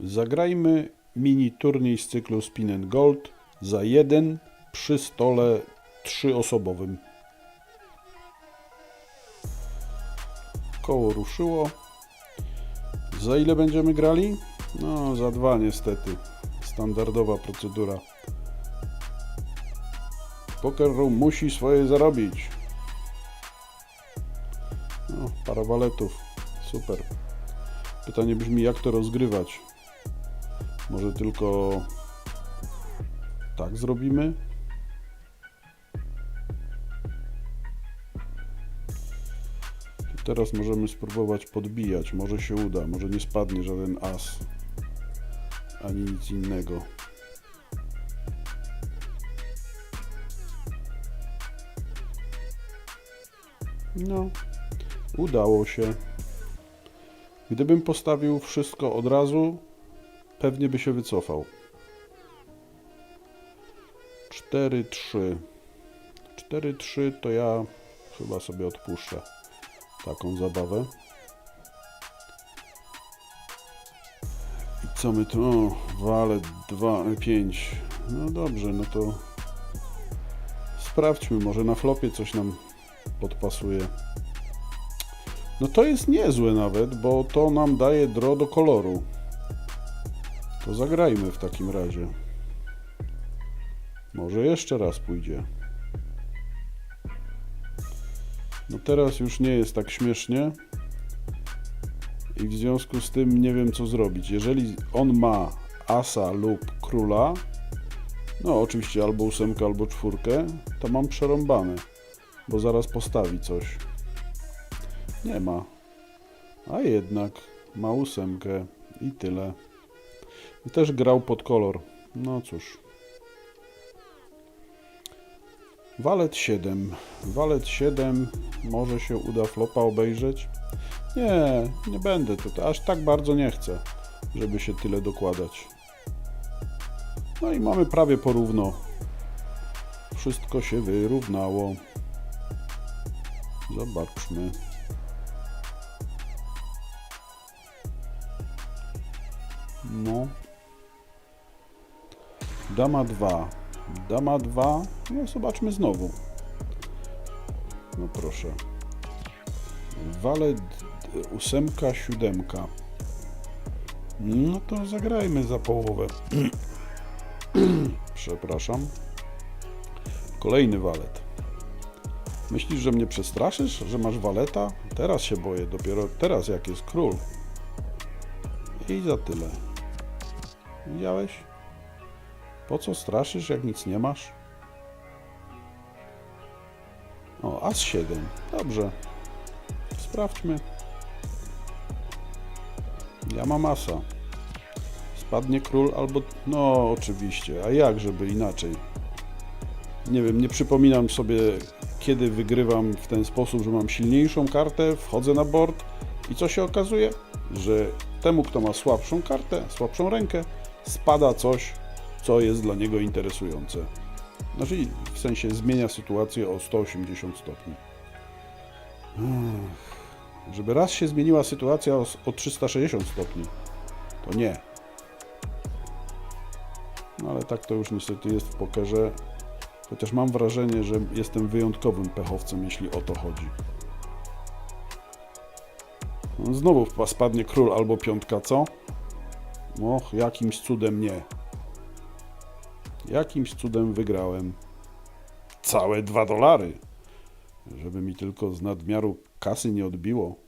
Zagrajmy mini turniej z cyklu Spin and Gold za jeden przy stole trzyosobowym. Koło ruszyło. Za ile będziemy grali? No, za dwa niestety. Standardowa procedura. Poker Room musi swoje zarobić. No, para waletów. Super. Pytanie brzmi, jak to rozgrywać? Może tylko tak zrobimy? Teraz możemy spróbować podbijać. Może się uda, może nie spadnie żaden as. Ani nic innego. No, udało się. Gdybym postawił wszystko od razu, pewnie by się wycofał. 4-3. 4-3 to ja chyba sobie odpuszczę taką zabawę. I co my tu? O, wale 2, 5. No dobrze, no to sprawdźmy, może na flopie coś nam podpasuje. No to jest niezłe nawet, bo to nam daje dro do koloru. To zagrajmy w takim razie. Może jeszcze raz pójdzie. No teraz już nie jest tak śmiesznie. I w związku z tym nie wiem co zrobić. Jeżeli on ma asa lub króla, no oczywiście albo ósemkę, albo czwórkę, to mam przerąbane, bo zaraz postawi coś. Nie ma. A jednak ma ósemkę i tyle. Też grał pod kolor. No cóż. Walet 7. Walet 7. Może się uda flopa obejrzeć? Nie, nie będę tutaj. Aż tak bardzo nie chcę, żeby się tyle dokładać. No i mamy prawie porówno. Wszystko się wyrównało. Zobaczmy. No. Dama 2. Dama 2. No zobaczmy znowu. No proszę. Walet ósemka, siódemka. No to zagrajmy za połowę. Przepraszam. Kolejny walet. Myślisz, że mnie przestraszysz, że masz waleta? Teraz się boję, dopiero teraz jak jest król. I za tyle. Widziałeś? Po co straszysz, jak nic nie masz? O, as 7. Dobrze. Sprawdźmy. Ja mam asa. Spadnie król albo... No, oczywiście. A jak, żeby inaczej? Nie wiem, nie przypominam sobie, kiedy wygrywam w ten sposób, że mam silniejszą kartę, wchodzę na board i co się okazuje? Że temu, kto ma słabszą kartę, słabszą rękę, spada coś, co jest dla niego interesujące. Znaczy, w sensie zmienia sytuację o 180 stopni. Ech, żeby raz się zmieniła sytuacja o, o 360 stopni, to nie. No ale tak to już niestety jest w pokerze. Chociaż mam wrażenie, że jestem wyjątkowym pechowcem, jeśli o to chodzi. No, znowu spadnie król albo piątka, co? Och, jakimś cudem nie. Jakimś cudem wygrałem. Całe dwa dolary. Żeby mi tylko z nadmiaru kasy nie odbiło.